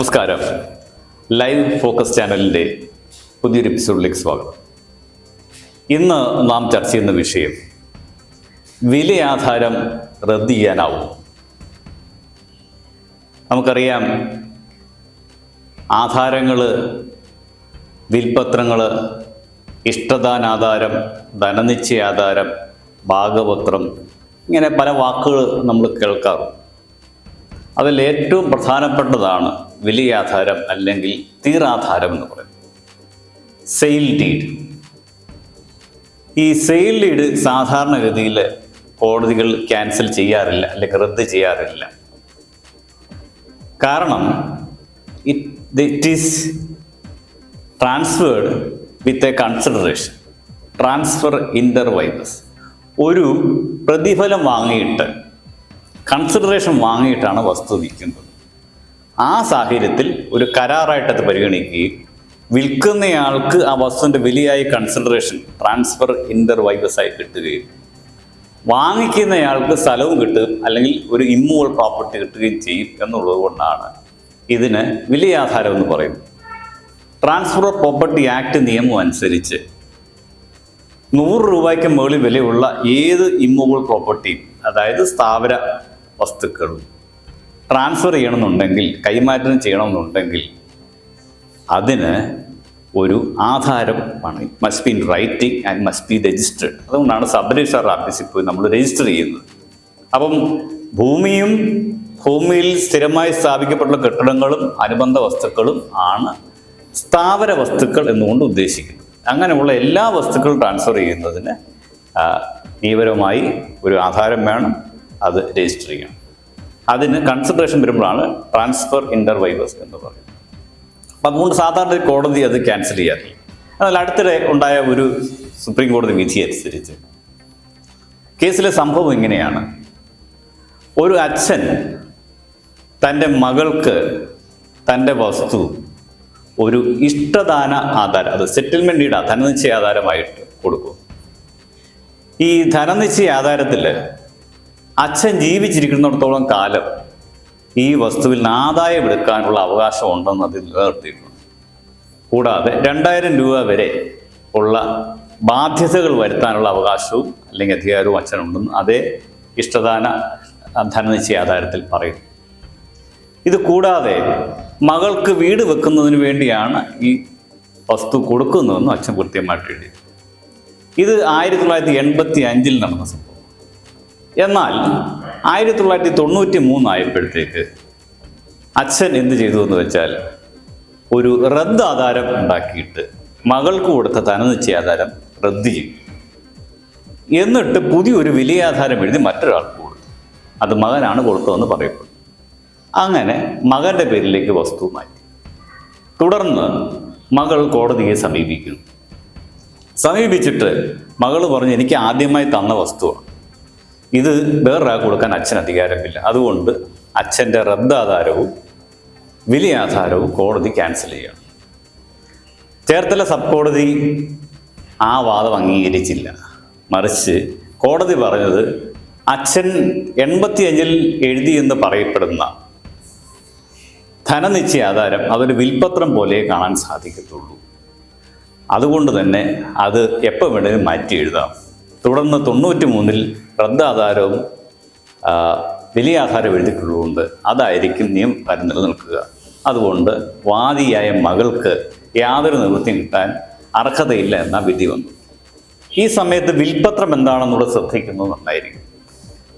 നമസ്കാരം. Live focus ചാനലിന്റെ പുതിയൊരു എപ്പിസോഡിലേക്ക് സ്വാഗതം. ഇന്ന് നാം ചർച്ച ചെയ്യുന്ന വിഷയം വിലയാധാരം റദ്ദ് ചെയ്യാനാവും. നമുക്കറിയാം ആധാരങ്ങൾ വിൽപത്രങ്ങൾ ഇഷ്ടദാനാധാരം ധനനിശ്ചയാധാരം ഭാഗവത്രം ഇങ്ങനെ പല വാക്കുകൾ നമ്മൾ കേൾക്കാറുണ്ട്. അതിൽ ഏറ്റവും പ്രധാനപ്പെട്ടതാണ് വിലയാധാരം അല്ലെങ്കിൽ തീറാധാരം എന്ന് പറയുന്നത്. സെയിൽ ഡീഡ് ഈ സെയിൽ ഡീഡ് സാധാരണഗതിയിൽ കോടതികൾ ക്യാൻസൽ ചെയ്യാറില്ല അല്ലെങ്കിൽ റദ്ദ് ചെയ്യാറില്ല. കാരണം it is transferred with a consideration transfer inter vivos ഒരു പ്രതിഫലം വാങ്ങിയിട്ട് കൺസിഡറേഷൻ വാങ്ങിയിട്ടാണ് വസ്തു വിൽക്കുന്നത്. ആ സാഹചര്യത്തിൽ ഒരു കരാറായിട്ട് അത് പരിഗണിക്കുകയും വിൽക്കുന്നയാൾക്ക് ആ വസ്തുവിന്റെ വിലയായി കൺസിഡറേഷൻ ട്രാൻസ്ഫർ ഇന്റർ വൈബസായി കിട്ടുകയും വാങ്ങിക്കുന്നയാൾക്ക് സ്ഥലവും കിട്ടും അല്ലെങ്കിൽ ഒരു ഇമ്മൂവൽ പ്രോപ്പർട്ടി കിട്ടുകയും ചെയ്യും എന്നുള്ളത് കൊണ്ടാണ് ഇതിന് വിലയാധാരം എന്ന് പറയുന്നത്. ട്രാൻസ്ഫർ ഓഫ് പ്രോപ്പർട്ടി ആക്ട് നിയമം അനുസരിച്ച് നൂറ് രൂപയ്ക്ക് മുകളിൽ വിലയുള്ള ഏത് ഇമ്മൂവൽ പ്രോപ്പർട്ടിയും അതായത് സ്ഥാവര വസ്തുക്കളും ട്രാൻസ്ഫർ ചെയ്യണമെന്നുണ്ടെങ്കിൽ കൈമാറ്റം ചെയ്യണമെന്നുണ്ടെങ്കിൽ അതിന് ഒരു ആധാരം ആണ് must be in writing and must be registered അതുകൊണ്ടാണ് സബ് രജിസ്ട്രാർ ഓഫീസിൽ പോയി നമ്മൾ രജിസ്റ്റർ ചെയ്യുന്നത്. അപ്പം ഭൂമിയും ഭൂമിയിൽ സ്ഥിരമായി സ്ഥാപിക്കപ്പെട്ടുള്ള കെട്ടിടങ്ങളും അനുബന്ധ വസ്തുക്കളും ആണ് സ്ഥാവര വസ്തുക്കൾ എന്നുകൊണ്ട് ഉദ്ദേശിക്കുന്നത്. അങ്ങനെയുള്ള എല്ലാ വസ്തുക്കളും ട്രാൻസ്ഫർ ചെയ്യുന്നതിന് നിയമപരമായി ഒരു ആധാരം വേണം. അത് രജിസ്റ്റർ ചെയ്യണം അതിന് കൺസിഡറേഷൻ വരുമ്പോഴാണ് ട്രാൻസ്ഫർ ഇന്റർവൈവേഴ്സ് എന്ന് പറയുന്നത്. അപ്പം അതുകൊണ്ട് സാധാരണ കോടതി അത് ക്യാൻസൽ ചെയ്യാറില്ല. എന്നാൽ അടുത്തിടെ ഉണ്ടായ ഒരു സുപ്രീം കോടതി വിധി അനുസരിച്ച് കേസിലെ സംഭവം ഇങ്ങനെയാണ്. ഒരു അച്ഛൻ തന്റെ മകൾക്ക് തന്റെ വസ്തു ഒരു ഇഷ്ടദാന ആധാരം അത് സെറ്റിൽമെന്റ് ഇട ധനനിശ്ചയ ആധാരമായിട്ട് കൊടുക്കും. ഈ ധനനിശ്ചയ ആധാരത്തിൽ അച്ഛൻ ജീവിച്ചിരിക്കുന്നിടത്തോളം കാലം ഈ വസ്തുവിൽ നിന്ന് ആദായം എടുക്കാനുള്ള അവകാശം ഉണ്ടെന്ന് അതിൽ നിലനിർത്തിയിട്ടുണ്ട് കൂടാതെ രണ്ടായിരം രൂപ വരെ ഉള്ള ബാധ്യതകൾ വരുത്താനുള്ള അവകാശവും അല്ലെങ്കിൽ അധികാരവും അച്ഛനുണ്ടെന്ന് അതേ ഇഷ്ടദാന ധനനിശ്ചയ ആധാരത്തിൽ പറയുന്നു. ഇത് കൂടാതെ മകൾക്ക് വീട് വെക്കുന്നതിന് വേണ്ടിയാണ് ഈ വസ്തു കൊടുക്കുന്നതെന്ന് അച്ഛൻ കൃത്യമായിട്ട് എഴുതി ഇത് ആയിരത്തി തൊള്ളായിരത്തി എൺപത്തി അഞ്ചിൽ നടന്ന സംഭവം. എന്നാൽ ആയിരത്തി തൊള്ളായിരത്തി തൊണ്ണൂറ്റി മൂന്നായപ്പോഴത്തേക്ക് അച്ഛൻ എന്ത് ചെയ്തു എന്ന് വെച്ചാൽ ഒരു റദ്ദ് ആധാരം ഉണ്ടാക്കിയിട്ട് മകൾക്ക് കൊടുത്ത തനനിശ്ചയ ആധാരം റദ്ദ് ചെയ്തു. എന്നിട്ട് പുതിയൊരു വിലയാധാരം എഴുതി മറ്റൊരാൾക്ക് കൊടുത്തു. അത് മകനാണ് കൊടുത്തതെന്ന് പറയപ്പെടും. അങ്ങനെ മകന്റെ പേരിലേക്ക് വസ്തു മാറ്റി. തുടർന്ന് മകൾ കോടതിയെ സമീപിക്കുന്നു. സമീപിച്ചിട്ട് മകൾ പറഞ്ഞു എനിക്ക് ആദ്യമായി തന്ന വസ്തുവാണ്. ഇത് വേറൊരാൾക്ക് കൊടുക്കാൻ അച്ഛൻ അധികാരമില്ല. അതുകൊണ്ട് അച്ഛന്റെ റദ്ദാധാരവും വിലയാധാരവും കോടതി ക്യാൻസൽ ചെയ്യണം. ചേർത്തല സബ് കോടതി ആ വാദം അംഗീകരിച്ചില്ല. മറിച്ച് കോടതി പറഞ്ഞത് അച്ഛൻ എൺപത്തിയഞ്ചിൽ എഴുതി എന്ന് പറയപ്പെടുന്ന ധനനിശ്ചയ ആധാരം അതൊരു വിൽപത്രം പോലെ കാണാൻ സാധിക്കത്തുള്ളൂ. അതുകൊണ്ട് തന്നെ അത് എപ്പോൾ വേണേലും മാറ്റി എഴുതാം. തുടർന്ന് തൊണ്ണൂറ്റി മൂന്നിൽ റദ്ദാധാരവും വലിയ ആധാരം എഴുതിയിട്ടുള്ളതുകൊണ്ട് അതായിരിക്കും നിയമപ്രകാരം നിലനിൽക്കുക. അതുകൊണ്ട് വാദിയായ മകൾക്ക് യാതൊരു നിവൃത്തിയും കിട്ടാൻ അർഹതയില്ല എന്ന വിധി വന്നു. ഈ സമയത്ത് വിൽപത്രം എന്താണെന്നുള്ളത് ശ്രദ്ധിക്കുന്നത് നന്നായിരിക്കും.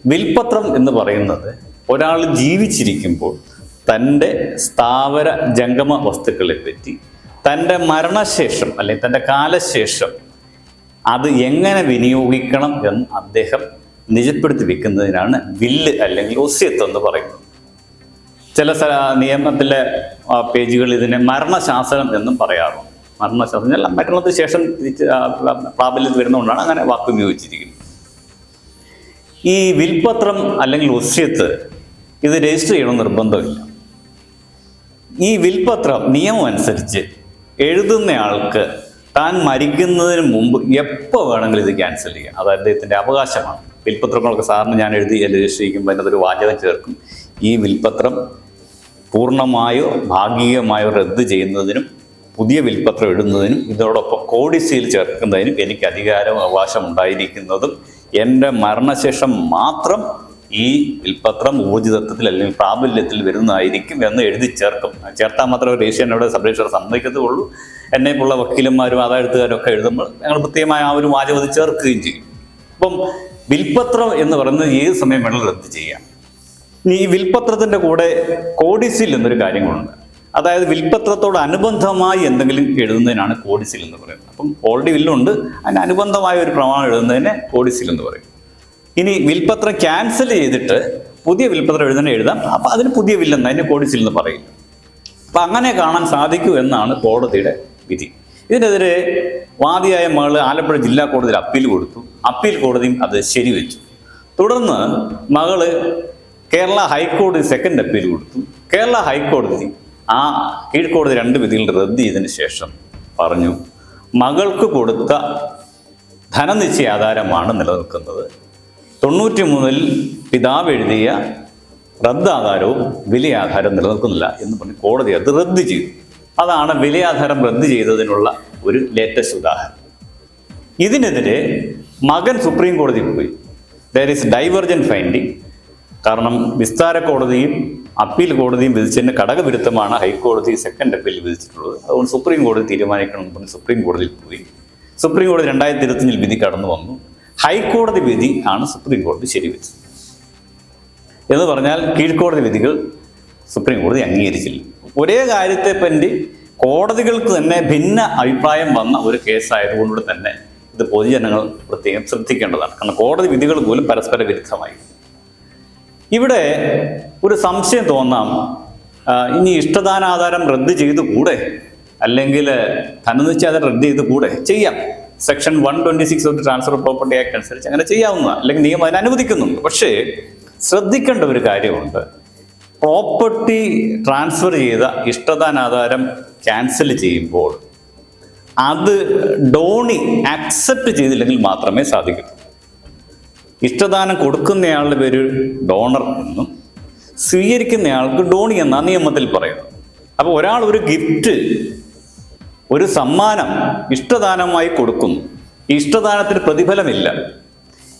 വിൽപത്രം എന്ന് പറയുന്നത് ഒരാൾ ജീവിച്ചിരിക്കുമ്പോൾ തന്റെ സ്ഥാവര ജംഗമ വസ്തുക്കളെ പറ്റി തന്റെ മരണശേഷം അല്ലെങ്കിൽ തന്റെ കാലശേഷം അത് എങ്ങനെ വിനിയോഗിക്കണം എന്ന് അദ്ദേഹം നിജപ്പെടുത്തി വെക്കുന്നതിനാണ് വില്ല് അല്ലെങ്കിൽ ഒസ്യത്ത് എന്ന് പറയുന്നത്. ചില നിയമത്തിലെ പേജുകളിൽ ഇതിനെ മരണശാസനം എന്നും പറയാറുണ്ട്. മരണശാസനം എല്ലാം മരണത്തിന് ശേഷം പ്രാബല്യത്തിൽ വരുന്നതുകൊണ്ടാണ് അങ്ങനെ വാക്ക് ഉപയോഗിച്ചിരിക്കുന്നത് ഈ വിൽപത്രം അല്ലെങ്കിൽ ഒസ്യത്ത് ഇത് രജിസ്റ്റർ ചെയ്യണം നിർബന്ധമില്ല. ഈ വിൽപത്രം നിയമം അനുസരിച്ച് എഴുതുന്നയാൾക്ക് താൻ മരിക്കുന്നതിന് മുമ്പ് എപ്പോൾ വേണമെങ്കിലും ഇത് ക്യാൻസൽ ചെയ്യാം? അത് അദ്ദേഹത്തിന്റെ അവകാശമാണ്. വിൽപത്രങ്ങളൊക്കെ സാറിന് ഞാൻ എഴുതി രജിസ്റ്റർ ചെയ്യുമ്പോൾ അതിനകത്തൊരു വാചകം ചേർക്കും. ഈ വിൽപത്രം പൂർണമായോ ഭാഗികമായോ റദ്ദ് ചെയ്യുന്നതിനും പുതിയ വിൽപ്പത്രം ഇടുന്നതിനും ഇതോടൊപ്പം കോഡിസിയിൽ ചേർക്കുന്നതിനും എനിക്ക് അധികാരം അവകാശം ഉണ്ടായിരിക്കുന്നതും എന്റെ മരണശേഷം മാത്രം ഈ പത്രം ഊർജിതത്വത്തിൽ അല്ലെങ്കിൽ പ്രാബല്യത്തിൽ വരുന്നതായിരിക്കും എന്ന് എഴുതി ചേർക്കും. ചേർത്താൽ മാത്രമേ രജിസ്ട്രേഷനോട് സബ് രജിസ്ട്രാർ സമ്മതിക്കത്തുള്ളൂ എന്നെ പോലുള്ള വക്കീലന്മാരും ആദായെഴുത്തുകാരും ഒക്കെ എഴുതുമ്പോൾ ഞങ്ങൾ പ്രത്യേകമായ ആ ഒരു വാചകം അത് ചേർക്കുകയും ചെയ്യും. അപ്പം വിൽപത്രം എന്ന് പറയുന്നത് ഏത് സമയം വേണമെങ്കിലും റദ്ദ് ചെയ്യാം. ഈ വിൽപത്രത്തിന്റെ കൂടെ കോഡിസിൽ എന്നൊരു കാര്യം കാര്യങ്ങളുണ്ട്. അതായത് വിൽപത്രത്തോട് അനുബന്ധമായി എന്തെങ്കിലും എഴുതുന്നതിനാണ് കോഡിസിൽ എന്ന് പറയുന്നത്. അപ്പം ഓൾറെഡി വില്ലുണ്ട്. അതിന് അനുബന്ധമായ ഒരു പ്രമാണം എഴുതുന്നതിനെ കോഡിസിൽ എന്ന് പറയും. ഇനി വിൽപ്പത്രം ക്യാൻസൽ ചെയ്തിട്ട് പുതിയ വിൽപ്പത്രം എഴുതുന്ന എഴുതാം. അപ്പം അതിന് പുതിയ വില്ലെന്ന് അതിന് കോഡിസിൽ എന്ന് പറയില്ല. അപ്പം അങ്ങനെ കാണാൻ സാധിക്കൂ എന്നാണ് കോടതിയുടെ വിധി. ഇതിനെതിരെ വാദിയായ മകൾ ആലപ്പുഴ ജില്ലാ കോടതിയിൽ അപ്പീൽ കൊടുത്തു. അപ്പീൽ കോടതിയും അത് ശരിവെച്ചു. തുടർന്ന് മകൾ കേരള ഹൈക്കോടതി സെക്കൻഡ് അപ്പീൽ കൊടുത്തു. കേരള ഹൈക്കോടതി ആ കീഴ്ക്കോടതി രണ്ട് വിധികൾ റദ്ദ് ചെയ്തതിന് ശേഷം പറഞ്ഞു മകൾക്ക് കൊടുത്ത ധനനിശ്ചയ ആധാരമാണ് നിലനിൽക്കുന്നത്. തൊണ്ണൂറ്റി മൂന്നിൽ പിതാവ് എഴുതിയ റദ്ദാധാരവും വിലയാധാരം നിലനിൽക്കുന്നില്ല എന്ന് പറഞ്ഞ് കോടതി അത് റദ്ദ് ചെയ്തു. അതാണ് വിലയാധാരം റദ്ദ് ചെയ്തതിനുള്ള ഒരു ലേറ്റസ്റ്റ് ഉദാഹരണം. ഇതിനെതിരെ മകൻ സുപ്രീം കോടതിയിൽ പോയി. ദർ ഈസ് ഡൈവർജൻ ഫൈൻഡിങ് കാരണം വിസ്താര കോടതിയും അപ്പീൽ കോടതിയും വിധിച്ചതിന് ഘടകവിരുദ്ധമാണ് ഹൈക്കോടതി സെക്കൻഡ് അപ്പീൽ വിധിച്ചിട്ടുള്ളത്. അതുകൊണ്ട് സുപ്രീം കോടതി തീരുമാനിക്കണം എന്ന് പറഞ്ഞ് സുപ്രീം കോടതിയിൽ പോയി. സുപ്രീം കോടതി രണ്ടായിരത്തി ഇരുപത്തിയഞ്ചിൽ വിധി കടന്നു വന്നു ഹൈക്കോടതി വിധി ആണ് സുപ്രീം കോടതി ശരിവെച്ചത്. എന്ന് പറഞ്ഞാൽ കീഴ്ക്കോടതി വിധികൾ സുപ്രീം കോടതി അംഗീകരിച്ചില്ല. ഒരേ കാര്യത്തെ പറ്റി കോടതികൾക്ക് തന്നെ ഭിന്ന അഭിപ്രായം വന്ന ഒരു കേസായതുകൊണ്ട് തന്നെ ഇത് പൊതുജനങ്ങൾ പ്രത്യേകം ശ്രദ്ധിക്കേണ്ടതാണ്. കാരണം കോടതി വിധികൾ പോലും പരസ്പര വിരുദ്ധമായി. ഇവിടെ ഒരു സംശയം തോന്നാം. ഇനി ഇഷ്ടദാനാധാരം റദ്ദ് ചെയ്തുകൂടെ? അല്ലെങ്കിൽ ധനനിശ്ചയാധാരം റദ്ദ് ചെയ്തുകൂടെ? ചെയ്യാം. Section one twenty six of transfer property act അനുസരിച്ച് അങ്ങനെ ചെയ്യാവുന്നതാണ്. അല്ലെങ്കിൽ നിയമം അതിന് അനുവദിക്കുന്നുണ്ട്. പക്ഷേ ശ്രദ്ധിക്കേണ്ട ഒരു കാര്യമുണ്ട്. പ്രോപ്പർട്ടി ട്രാൻസ്ഫർ ചെയ്ത ഇഷ്ടദാനാധാരം ക്യാൻസൽ ചെയ്യുമ്പോൾ അത് ഡോണി അക്സെപ്റ്റ് ചെയ്തില്ലെങ്കിൽ മാത്രമേ സാധിക്കൂ ഇഷ്ടദാനം കൊടുക്കുന്നയാളുടെ പേര് ഡോണർ എന്നും സ്വീകരിക്കുന്നയാൾക്ക് ഡോണി എന്നാണ് നിയമത്തിൽ പറയുന്നത് അപ്പോൾ ഒരാൾ ഒരു ഗിഫ്റ്റ് ഒരു സമ്മാനം ഇഷ്ടദാനമായി കൊടുക്കുന്നു. ഇഷ്ടദാനത്തിന് പ്രതിഫലമില്ല.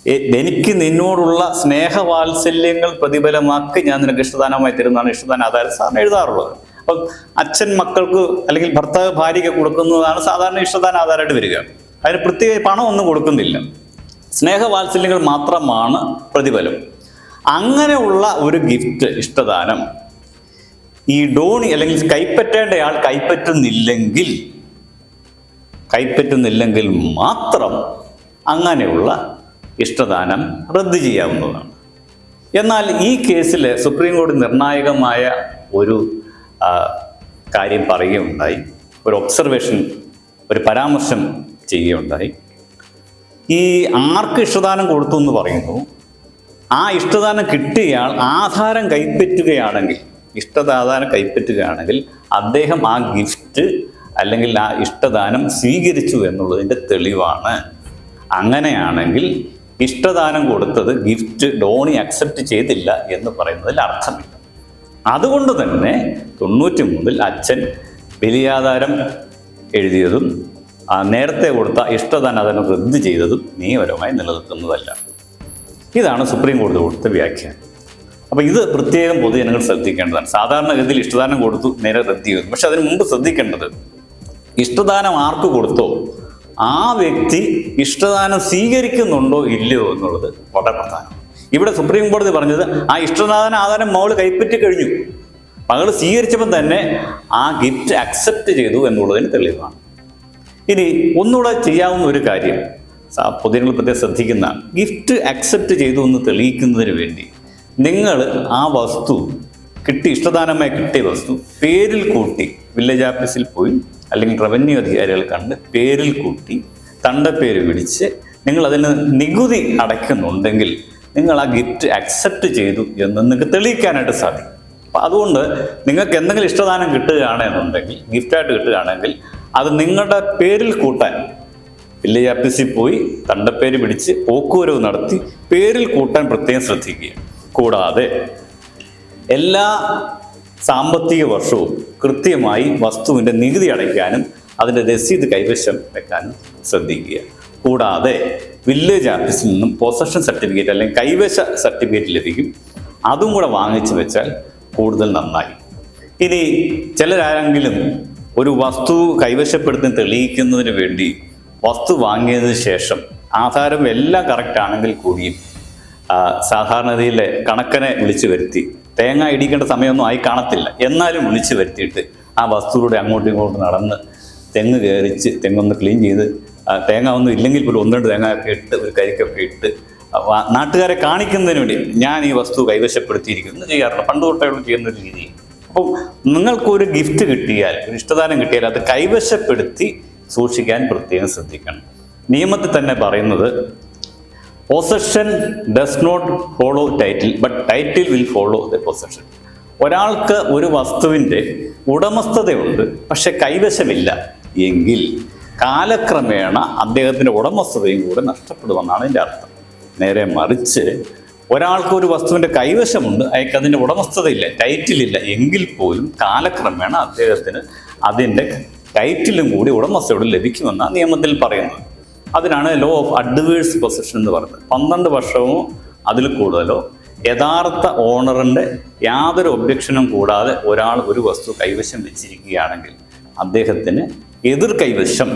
എനിക്ക് നിന്നോടുള്ള സ്നേഹവാത്സല്യങ്ങൾ പ്രതിഫലമാക്കി ഞാൻ നിനക്ക് ഇഷ്ടദാനമായി തരുന്നതാണ് ഇഷ്ടദാനം. അതായത് സാറിന് എഴുതാറുള്ളത്. അപ്പം അച്ഛൻ മക്കൾക്ക് അല്ലെങ്കിൽ ഭർത്താവ് ഭാര്യയ്ക്ക് കൊടുക്കുന്നതാണ് സാധാരണ ഇഷ്ടദാന ആധാരമായിട്ട് വരിക. അതിന് പ്രത്യേക പണം ഒന്നും കൊടുക്കുന്നില്ല. സ്നേഹവാത്സല്യങ്ങൾ മാത്രമാണ് പ്രതിഫലം. അങ്ങനെയുള്ള ഒരു ഗിഫ്റ്റ് ഇഷ്ടദാനം ഈ ഡോണി അല്ലെങ്കിൽ കൈപ്പറ്റേണ്ടയാൾ കൈപ്പറ്റുന്നില്ലെങ്കിൽ കൈപ്പറ്റുന്നില്ലെങ്കിൽ മാത്രം അങ്ങനെയുള്ള ഇഷ്ടദാനം റദ്ദ് ചെയ്യാവുന്നതാണ്. എന്നാൽ ഈ കേസിൽ സുപ്രീം കോടതി നിർണായകമായ ഒരു കാര്യം പറയുകയുണ്ടായി. ഒരു ഒബ്സർവേഷൻ ഒരു പരാമർശം ചെയ്യുകയുണ്ടായി. ഈ ആർക്ക് ഇഷ്ടദാനം കൊടുത്തു എന്ന് പറയുന്നു ആ ഇഷ്ടദാനം കിട്ടിയയാൾ ആധാരം കൈപ്പറ്റുകയാണെങ്കിൽ ഇഷ്ടദാനം കൈപ്പറ്റുകയാണെങ്കിൽ അദ്ദേഹം ആ ഗിഫ്റ്റ് അല്ലെങ്കിൽ ആ ഇഷ്ടദാനം സ്വീകരിച്ചു എന്നുള്ളതിന്റെ തെളിവാണ്. അങ്ങനെയാണെങ്കിൽ ഇഷ്ടദാനം കൊടുത്തത് ഗിഫ്റ്റ് ഡോണി അക്സെപ്റ്റ് ചെയ്തില്ല എന്ന് പറയുന്നതിൽ അർത്ഥമില്ല. അതുകൊണ്ട് തന്നെ തൊണ്ണൂറ്റി മൂന്നിൽ അച്ഛൻ ബലിയാധാരം എഴുതിയതും നേരത്തെ കൊടുത്ത ഇഷ്ടദാനം അതിനെ റദ്ദ് ചെയ്തതും നിയമപരമായി നിലനിൽക്കുന്നതല്ല. ഇതാണ് സുപ്രീം കോടതി കൊടുത്ത വ്യാഖ്യാനം. അപ്പോൾ ഇത് പ്രത്യേകം പൊതുജനങ്ങൾ ശ്രദ്ധിക്കേണ്ടതാണ്. സാധാരണഗതിയിൽ ഇഷ്ടദാനം കൊടുത്തു നേരെ റദ്ദ് ചെയ്തു. പക്ഷെ അതിന് മുമ്പ് ശ്രദ്ധിക്കേണ്ടത് ഇഷ്ടദാനം ആർക്ക് കൊടുത്തോ? ആ വ്യക്തി ഇഷ്ടദാനം സ്വീകരിക്കുന്നുണ്ടോ ഇല്ലയോ എന്നുള്ളത് വളരെ പ്രധാനം. ഇവിടെ സുപ്രീം കോടതി പറഞ്ഞത് ആ ഇഷ്ടദാന ആധാരം മകൾ കൈപ്പറ്റി കഴിഞ്ഞു. മകൾ സ്വീകരിച്ചപ്പോൾ തന്നെ ആ ഗിഫ്റ്റ് അക്സെപ്റ്റ് ചെയ്തു എന്നുള്ളതിന് തെളിവാണ്. ഇനി ഒന്നുകൂടെ ചെയ്യാവുന്ന ഒരു കാര്യം പൊതുജനങ്ങൾ പ്രത്യേകം ശ്രദ്ധിക്കുന്ന ഗിഫ്റ്റ് അക്സെപ്റ്റ് ചെയ്തു എന്ന് തെളിയിക്കുന്നതിന് വേണ്ടി നിങ്ങൾ ആ വസ്തു കിട്ടി ഇഷ്ടദാനമായി കിട്ടിയ വസ്തു പേരിൽ കൂട്ടി വില്ലേജ് ഓഫീസിൽ പോയി അല്ലെങ്കിൽ റവന്യൂ അധികാരികൾ കണ്ട് പേരിൽ കൂട്ടി തണ്ടപ്പേര് പിടിച്ച് നിങ്ങൾ അതിന് നികുതി അടയ്ക്കുന്നുണ്ടെങ്കിൽ നിങ്ങൾ ആ ഗിഫ്റ്റ് അക്സെപ്റ്റ് ചെയ്തു എന്ന് നിങ്ങൾക്ക് തെളിയിക്കാനായിട്ട് സാധിക്കും. അപ്പം അതുകൊണ്ട് നിങ്ങൾക്ക് എന്തെങ്കിലും ഇഷ്ടദാനം കിട്ടുകയാണെന്നുണ്ടെങ്കിൽ ഗിഫ്റ്റായിട്ട് കിട്ടുകയാണെങ്കിൽ അത് നിങ്ങളുടെ പേരിൽ കൂട്ടാൻ വില്ലേജ് ഓഫീസിൽ പോയി തണ്ടപ്പേര് പിടിച്ച് പോക്കുവരവ് നടത്തി പേരിൽ കൂട്ടാൻ പ്രത്യേകം ശ്രദ്ധിക്കുക. കൂടാതെ എല്ലാ സാമ്പത്തിക വർഷവും കൃത്യമായി വസ്തുവിന്റെ നികുതി അടയ്ക്കാനും അതിന്റെ രസീത് കൈവശം വെക്കാനും ശ്രദ്ധിക്കുക. കൂടാതെ വില്ലേജ് ആഫീസിൽ നിന്നും പൊസഷൻ സർട്ടിഫിക്കറ്റ് അല്ലെങ്കിൽ കൈവശ സർട്ടിഫിക്കറ്റ് ലഭിക്കും. അതും കൂടെ വാങ്ങിച്ചു വെച്ചാൽ കൂടുതൽ നന്നായി. ഇനി ചിലരാരെങ്കിലും ഒരു വസ്തു കൈവശപ്പെടുത്തി തെളിയിക്കുന്നതിന് വേണ്ടി വസ്തു വാങ്ങിയതിന് ശേഷം ആധാരം എല്ലാം കറക്റ്റ് ആണെങ്കിൽ കൂടിയും സാധാരണതയിലെ കണക്കനെ വിളിച്ചു വരുത്തി തേങ്ങ ഇടിക്കേണ്ട സമയമൊന്നും ആയി കാണത്തില്ല. എന്നാലും വിളിച്ചു വരുത്തിയിട്ട് ആ വസ്തുവിലൂടെ അങ്ങോട്ടും ഇങ്ങോട്ടും നടന്ന് തെങ്ങ് കയറിച്ച് തെങ്ങൊന്ന് ക്ലീൻ ചെയ്ത് തേങ്ങ ഒന്നും ഇല്ലെങ്കിൽ പോലും ഒന്ന് രണ്ട് തേങ്ങ ഒക്കെ ഇട്ട് ഒരു കരിക്കൊക്കെ ഇട്ട് നാട്ടുകാരെ കാണിക്കുന്നതിന് വേണ്ടി ഞാൻ ഈ വസ്തു കൈവശപ്പെടുത്തിയിരിക്കുന്നു ചെയ്യാറുണ്ട്. പണ്ട് തൊട്ടുള്ള ചെയ്യുന്ന ഒരു രീതി അപ്പം നിങ്ങൾക്കൊരു ഗിഫ്റ്റ് കിട്ടിയാൽ ഒരു ഇഷ്ടദാനം കിട്ടിയാൽ അത് കൈവശപ്പെടുത്തി സൂക്ഷിക്കാൻ പ്രത്യേകം ശ്രദ്ധിക്കണം. നിയമത്തിൽ തന്നെ പറയുന്നത് possession does not follow title but title will follow the possession ഒരാൾക്ക് ഒരു വസ്തുവിന്റെ ഉടമസ്ഥതയുണ്ട് പക്ഷെ കൈവശമില്ല. എങ്കിൽ കാലക്രമേണ അദ്ദേഹത്തിന്റെ ഉടമസ്ഥതയും കൂടെ നഷ്ടപ്പെടുമെന്നാണ് എന്റെ അർത്ഥം. നേരെ മറിച്ച് ഒരാൾക്ക് ഒരു വസ്തുവിന്റെ കൈവശമുണ്ട് അയാൾക്ക് അതിന്റെ ഉടമസ്ഥതയില്ല ടൈറ്റിലില്ല എങ്കിൽ പോലും കാലക്രമേണ അദ്ദേഹത്തിന് അതിന്റെ ടൈറ്റിലും കൂടി ഉടമസ്ഥയോട് ലഭിക്കുമെന്നാണ് നിയമത്തിൽ പറയുന്നത്. അതിനാണ് ലോ ഓഫ് അഡ്വേഴ്സ് പൊസിഷൻ എന്ന് പറയുന്നത്. പന്ത്രണ്ട് വർഷമോ അതിൽ കൂടുതലോ. യഥാർത്ഥ ഓണറിന്റെ യാതൊരു ഒബ്ജക്ഷനും കൂടാതെ ഒരാൾ ഒരു വസ്തു കൈവശം വെച്ചിരിക്കുകയാണെങ്കിൽ അദ്ദേഹത്തിന് എതിർ കൈവശം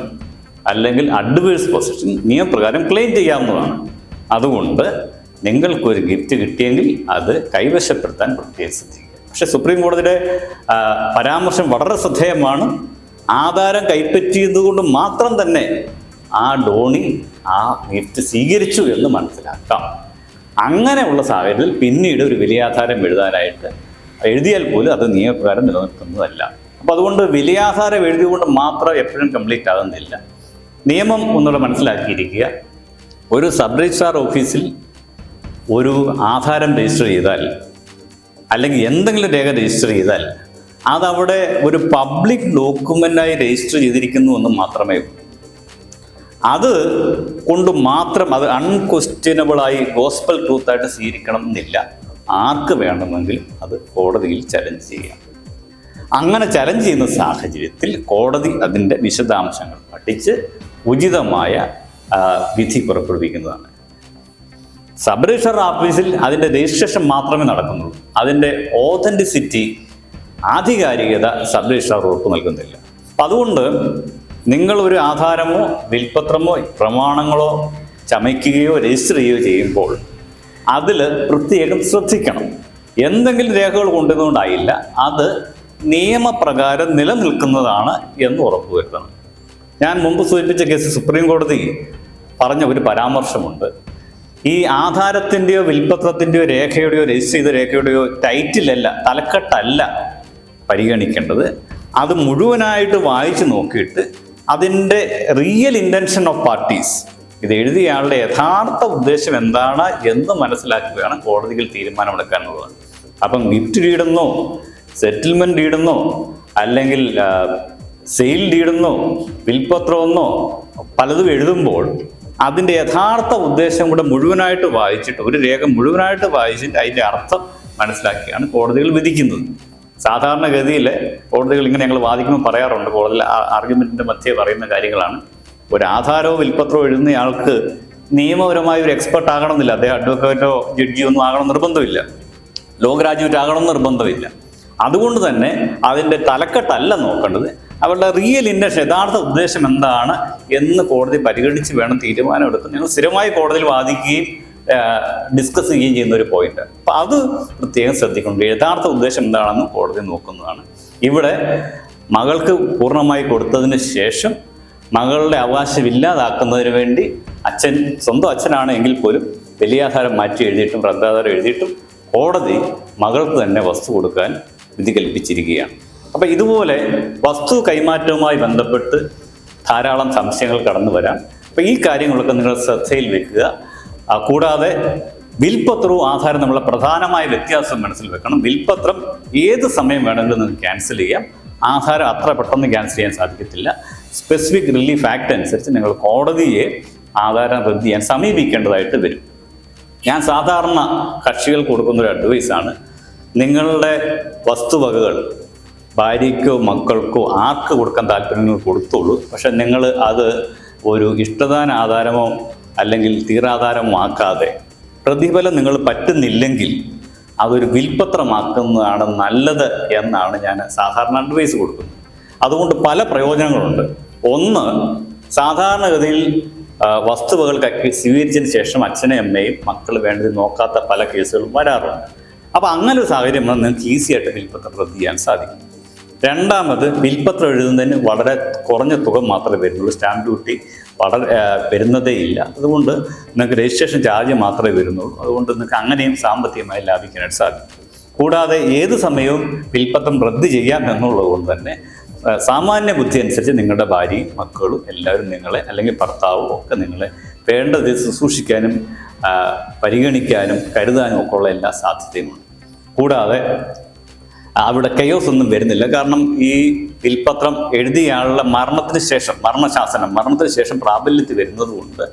അല്ലെങ്കിൽ അഡ്വേഴ്സ് പൊസിഷൻ നിയമപ്രകാരം ക്ലെയിം ചെയ്യാവുന്നതാണ്. അതുകൊണ്ട് നിങ്ങൾക്കൊരു ഗിഫ്റ്റ് കിട്ടിയെങ്കിൽ അത് കൈവശപ്പെടുത്താൻ പ്രത്യേകം ശ്രദ്ധിക്കുക. പക്ഷേ സുപ്രീം കോടതിയുടെ പരാമർശം വളരെ ശ്രദ്ധേയമാണ്. ആധാരം കൈപ്പറ്റിയതുകൊണ്ട് മാത്രം തന്നെ ആ ഡോണി ആ ഗിഫ്റ്റ് സ്വീകരിച്ചു എന്ന് മനസ്സിലാക്കാം. അങ്ങനെയുള്ള സാഹചര്യത്തിൽ പിന്നീട് ഒരു വിലയാധാരം എഴുതാനായിട്ട് എഴുതിയാൽ പോലും അത് നിയമപ്രകാരം നിലനിൽക്കുന്നതല്ല അപ്പം അതുകൊണ്ട് വിലയാധാരം എഴുതിയുകൊണ്ട് മാത്രം എപ്പോഴും കംപ്ലീറ്റ് ആകുന്നില്ല. നിയമം ഒന്നുകൂടെ മനസ്സിലാക്കിയിരിക്കുക. ഒരു സബ് രജിസ്ട്രാർ ഓഫീസിൽ ഒരു ആധാരം രജിസ്റ്റർ ചെയ്താൽ അല്ലെങ്കിൽ എന്തെങ്കിലും രേഖ രജിസ്റ്റർ ചെയ്താൽ അതവിടെ ഒരു പബ്ലിക് ഡോക്യുമെന്റായി രജിസ്റ്റർ ചെയ്തിരിക്കുന്നു എന്ന് മാത്രമേ ഉള്ളൂ. അത് കൊണ്ട് മാത്രം അത് അൺക്വസ്റ്റ്യനബിളായി ഗോസ്പൽ ട്രൂത്തായിട്ട് സ്വീകരിക്കണം എന്നില്ല. ആർക്ക് വേണമെങ്കിൽ അത് കോടതിയിൽ ചലഞ്ച് ചെയ്യാം. അങ്ങനെ ചലഞ്ച് ചെയ്യുന്ന സാഹചര്യത്തിൽ കോടതി അതിന്റെ വിശദാംശങ്ങൾ പഠിച്ച് ഉചിതമായ വിധി പുറപ്പെടുവിക്കുന്നതാണ്. സബ് ഓഫീസിൽ അതിന്റെ രജിസ്ട്രേഷൻ മാത്രമേ നടക്കുന്നുള്ളൂ. അതിന്റെ ഓതന്റിസിറ്റി ആധികാരികത സബ് രജിസ്ട്രാർ ഉറപ്പ് നൽകുന്നില്ല. അപ്പം അതുകൊണ്ട് നിങ്ങൾ ഒരു ആധാരമോ വിൽപത്രമോ പ്രമാണങ്ങളോ ചമയ്ക്കുകയോ രജിസ്റ്റർ ചെയ്യുകയോ ചെയ്യുമ്പോൾ അതിൽ പ്രത്യേകം ശ്രദ്ധിക്കണം. എന്തെങ്കിലും രേഖകൾ കൊണ്ടുവന്നുകൊണ്ടായില്ല അത് നിയമപ്രകാരം നിലനിൽക്കുന്നതാണ് എന്ന് ഉറപ്പുവരുത്തണം ഞാൻ മുമ്പ് സൂചിപ്പിച്ച കേസ് സുപ്രീം കോടതി പറഞ്ഞ ഒരു പരാമർശമുണ്ട്. ഈ ആധാരത്തിന്റെയോ വിൽപത്രത്തിന്റെയോ രേഖയുടെയോ രജിസ്റ്റർ ചെയ്ത രേഖയുടെയോ ടൈറ്റിലല്ല തലക്കെട്ടല്ല പരിഗണിക്കേണ്ടത്. അത് മുഴുവനായിട്ട് വായിച്ചു നോക്കിയിട്ട് അതിന്റെ റിയൽ ഇന്റൻഷൻ ഓഫ് പാർട്ടീസ് ഇത് എഴുതിയ ആളുടെ യഥാർത്ഥ ഉദ്ദേശം എന്താണ് എന്ന് മനസ്സിലാക്കുകയാണ് കോടതികൾ തീരുമാനമെടുക്കാനുള്ളത്. അപ്പം ഗിഫ്റ്റ് ഡീഡെന്നോ സെറ്റിൽമെന്റ് ഡീഡെന്നോ അല്ലെങ്കിൽ സെയിൽ ഡീഡെന്നോ വിൽപത്രമെന്നോ പലതും എഴുതുമ്പോൾ അതിന്റെ യഥാർത്ഥ ഉദ്ദേശം കൂടെ മുഴുവനായിട്ട് വായിച്ചിട്ട് ഒരു രേഖ മുഴുവനായിട്ട് വായിച്ചിട്ട് അതിന്റെ അർത്ഥം മനസ്സിലാക്കിയാണ് കോടതികൾ വിധിക്കുന്നത്. സാധാരണഗതിയിൽ കോടതികൾ ഇങ്ങനെ ഞങ്ങൾ വാദിക്കുമ്പോൾ പറയാറുണ്ട്. കോടതിയിൽ ആർഗ്യുമെന്റിന്റെ മധ്യേ പറയുന്ന കാര്യങ്ങളാണ്. ഒരു ആധാരവും വിൽപ്പത്രവും എഴുതുന്നയാൾക്ക് നിയമപരമായ ഒരു എക്സ്പെർട്ട് ആകണമെന്നില്ല. അദ്ദേഹം അഡ്വക്കേറ്റോ ജഡ്ജിയോ ഒന്നും ആകണം നിർബന്ധമില്ല. ലോ ഗ്രാജുവേറ്റ് ആകണം നിർബന്ധമില്ല. അതുകൊണ്ട് തന്നെ അതിന്റെ തലക്കെട്ടല്ല നോക്കേണ്ടത്. അവരുടെ റിയൽ ഇന്റൻഷൻ യഥാർത്ഥ ഉദ്ദേശം എന്താണ് എന്ന് കോടതി പരിഗണിച്ച് വേണം തീരുമാനമെടുക്കുന്നത് ഞങ്ങൾ സ്ഥിരമായി കോടതിയിൽ വാദിക്കുകയും ഡിസ്കസ് ചെയ്യുകയും ചെയ്യുന്ന ഒരു പോയിന്റ് അപ്പം അത് പ്രത്യേകം ശ്രദ്ധിക്കുന്നുണ്ട് യഥാർത്ഥ ഉദ്ദേശം എന്താണെന്ന് കോടതി നോക്കുന്നതാണ്. ഇവിടെ മകൾക്ക് പൂർണമായി കൊടുത്തതിന് ശേഷം മകളുടെ അവകാശം ഇല്ലാതാക്കുന്നതിന് വേണ്ടി അച്ഛൻ സ്വന്തം അച്ഛനാണ് എങ്കിൽ പോലും വലിയാധാരം മാറ്റി എഴുതിയിട്ടും റദ്ദാധാരം എഴുതിയിട്ടും കോടതി മകൾക്ക് തന്നെ വസ്തു കൊടുക്കാൻ വിധി കൽപ്പിച്ചിരിക്കുകയാണ്. അപ്പം ഇതുപോലെ വസ്തു കൈമാറ്റവുമായി ബന്ധപ്പെട്ട് ധാരാളം സംശയങ്ങൾ കടന്നു വരാം അപ്പം ഈ കാര്യങ്ങളൊക്കെ നിങ്ങൾ ശ്രദ്ധയിൽ വെക്കുക. കൂടാതെ വിൽപത്രവും ആധാരം നമ്മളെ പ്രധാനമായ വ്യത്യാസം മനസ്സിൽ വെക്കണം. വിൽപത്രം ഏത് സമയം വേണമെങ്കിലും നിങ്ങൾക്ക് ക്യാൻസൽ ചെയ്യാം. ആധാരം അത്ര പെട്ടെന്ന് ക്യാൻസൽ ചെയ്യാൻ സാധിക്കത്തില്ല. സ്പെസിഫിക് റിലീഫ് ആക്ട് അനുസരിച്ച് നിങ്ങൾ കോടതിയെ ആധാരം റദ്ദ് ചെയ്യാൻ സമീപിക്കേണ്ടതായിട്ട് വരും. ഞാൻ സാധാരണ കക്ഷികൾ കൊടുക്കുന്ന ഒരു അഡ്വൈസാണ് നിങ്ങളുടെ വസ്തുവകകൾ ഭാര്യയ്ക്കോ മക്കൾക്കോ ആർക്ക് കൊടുക്കാൻ താല്പര്യങ്ങൾ കൊടുത്തോളൂ. പക്ഷെ നിങ്ങൾ അത് ഒരു ഇഷ്ടദാന ആധാരമോ അല്ലെങ്കിൽ തീരാധാരമാക്കാതെ പ്രതിഫലം നിങ്ങൾ പറ്റുന്നില്ലെങ്കിൽ അതൊരു വിൽപത്രമാക്കുന്നതാണ് നല്ലത് എന്നാണ് ഞാൻ സാധാരണ അഡ്വൈസ് കൊടുക്കുന്നത്. അതുകൊണ്ട് പല പ്രയോജനങ്ങളുണ്ട്. ഒന്ന് സാധാരണഗതിയിൽ വസ്തുവകൾക്കൊക്കെ സ്വീകരിച്ചതിന് ശേഷം അച്ഛനെയും അമ്മയും മക്കൾ വേണ്ടത് നോക്കാത്ത പല കേസുകളും വരാറുണ്ട്. അപ്പോൾ അങ്ങനെ ഒരു സാഹചര്യം വന്നാൽ നിങ്ങൾക്ക് ഈസി ആയിട്ട് വിൽപ്പത്രം റദ്ദ് ചെയ്യാൻ സാധിക്കും. രണ്ടാമത് വിൽപ്പത്രം എഴുതുന്നതിന് വളരെ കുറഞ്ഞ തുക മാത്രമേ വരുന്നുള്ളൂ. സ്റ്റാമ്പ് ഡ്യൂട്ടി വളരെ ആ, വരുന്നതേ ഇല്ല. അതുകൊണ്ട് നിങ്ങൾക്ക് രജിസ്ട്രേഷൻ ചാർജ് മാത്രമേ വരുന്നുള്ളൂ അതുകൊണ്ട് നിങ്ങൾക്ക് അങ്ങനെയും സാമ്പത്തികമായി ലാഭിക്കാനായിട്ട് സാധിക്കും. കൂടാതെ ഏത് സമയവും വിൽപ്പത്രം റദ്ദ് ചെയ്യാം എന്നുള്ളത് കൊണ്ട് തന്നെ സാമാന്യ ബുദ്ധി അനുസരിച്ച് നിങ്ങളുടെ ഭാര്യയും മക്കളും എല്ലാവരും നിങ്ങളെ അല്ലെങ്കിൽ ഭർത്താവും ഒക്കെ നിങ്ങളെ വേണ്ടത് ശുശ്രൂഷിക്കാനും പരിഗണിക്കാനും കരുതാനും ഒക്കെ ഉള്ള എല്ലാ സാധ്യതയുമുണ്ട്. കൂടാതെ അവിടെ കയോസ് ഒന്നും വരുന്നില്ല. കാരണം ഈ വിൽപത്രം എഴുതിയയാളുടെ മരണത്തിന് ശേഷം മരണശാസനം മരണത്തിന് ശേഷം പ്രാബല്യത്തിൽ വരുന്നത് കൊണ്ട്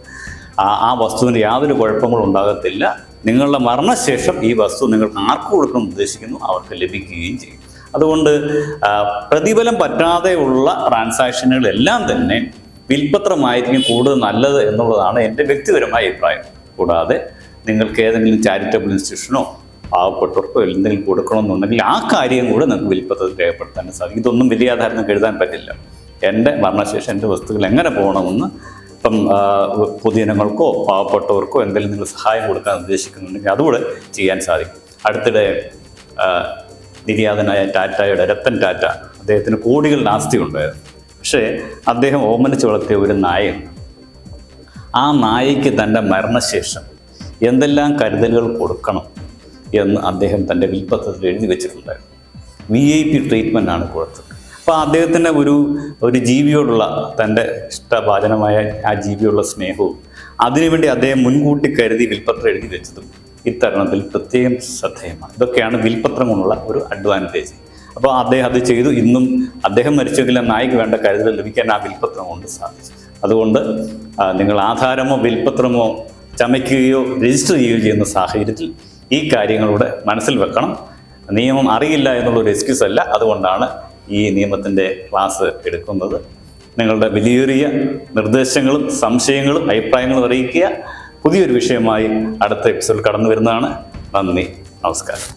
ആ വസ്തുവിന് യാതൊരു കുഴപ്പങ്ങളും ഉണ്ടാകത്തില്ല. നിങ്ങളുടെ മരണശേഷം ഈ വസ്തു നിങ്ങൾക്ക് ആർക്ക് കൊടുക്കണം ഉദ്ദേശിക്കുന്നു? അവർക്ക് ലഭിക്കുകയും ചെയ്യും. അതുകൊണ്ട് പ്രതിഫലം പറ്റാതെയുള്ള ട്രാൻസാക്ഷനുകളെല്ലാം തന്നെ വിൽപത്രമായിരിക്കും കൂടുതൽ നല്ലത് എന്നുള്ളതാണ് എന്റെ വ്യക്തിപരമായ അഭിപ്രായം. കൂടാതെ നിങ്ങൾക്ക് ഏതെങ്കിലും ചാരിറ്റബിൾ ഇൻസ്റ്റിറ്റ്യൂഷനോ പാവപ്പെട്ടവർക്കോ എന്തെങ്കിലും കൊടുക്കണമെന്നുണ്ടെങ്കിൽ ആ കാര്യം കൂടെ നമുക്ക് വിൽപ്പത്തിൽ രേഖപ്പെടുത്താൻ സാധിക്കും. ഇതൊന്നും വലിയ ആധാരം കരുതാൻ എഴുതാൻ പറ്റില്ല. എന്റെ മരണശേഷം എന്റെ വസ്തുക്കൾ എങ്ങനെ പോകണമെന്ന് ഇപ്പം പൊതുജനങ്ങൾക്കോ പാവപ്പെട്ടവർക്കോ എന്തെങ്കിലും നിങ്ങൾ സഹായം കൊടുക്കാൻ ഉദ്ദേശിക്കുന്നുണ്ടെങ്കിൽ അതുകൂടെ ചെയ്യാൻ സാധിക്കും. അടുത്തിടെ നിര്യാതനായ ടാറ്റയുടെ രത്തൻ ടാറ്റ അദ്ദേഹത്തിന് കോടികൾ നാസ്തി ഉണ്ടായിരുന്നു. പക്ഷേ അദ്ദേഹം ഓമനിച്ച് വളർത്തിയ ഒരു നായയുണ്ട്. ആ നായയ്ക്ക് തന്റെ മരണശേഷം എന്തെല്ലാം കരുതലുകൾ കൊടുക്കണം? എന്ന് അദ്ദേഹം തന്റെ വിൽപ്പത്രത്തിൽ എഴുതി വെച്ചിട്ടുണ്ടായിരുന്നു. വി ഐ പി ട്രീറ്റ്മെന്റ് ആണ് കൊടുത്തത്. അപ്പോൾ അദ്ദേഹത്തിന്റെ ഒരു ഒരു ജീവിയോടുള്ള തന്റെ ഇഷ്ടഭാചനമായ ആ ജീവിയോടുള്ള സ്നേഹവും അതിനുവേണ്ടി അദ്ദേഹം മുൻകൂട്ടി കരുതി വിൽപ്പത്രം എഴുതി വെച്ചതും ഇത്തരണത്തിൽ പ്രത്യേകം ശ്രദ്ധേയമാണ്. ഇതൊക്കെയാണ് വിൽപ്പത്രം കൊണ്ടുള്ള ഒരു അഡ്വാന്റേജ് അപ്പോൾ അദ്ദേഹം അത് ചെയ്തു. ഇന്നും അദ്ദേഹം മരിച്ചെങ്കിൽ ആ നായിക്ക് വേണ്ട കരുതൽ ലഭിക്കാൻ ആ വിൽപ്പത്രം കൊണ്ട് സാധിച്ചു. അതുകൊണ്ട് നിങ്ങൾ ആധാരമോ വിൽപ്പത്രമോ ചമയ്ക്കുകയോ രജിസ്റ്റർ ചെയ്യുകയോ ചെയ്യുന്ന സാഹചര്യത്തിൽ ഈ കാര്യങ്ങളുടെ മനസ്സിൽ വെക്കണം. നിയമം അറിയില്ല എന്നുള്ളൊരു എക്സ്ക്യൂസ് അല്ല. അതുകൊണ്ടാണ് ഈ നിയമത്തിന്റെ ക്ലാസ് എടുക്കുന്നത്. നിങ്ങളുടെ വിലയേറിയ നിർദ്ദേശങ്ങളും സംശയങ്ങളും അഭിപ്രായങ്ങളും അറിയിക്കുക. പുതിയൊരു വിഷയമായി അടുത്ത എപ്പിസോഡ് കടന്നു വരുന്നതാണ് നന്ദി. നമസ്കാരം.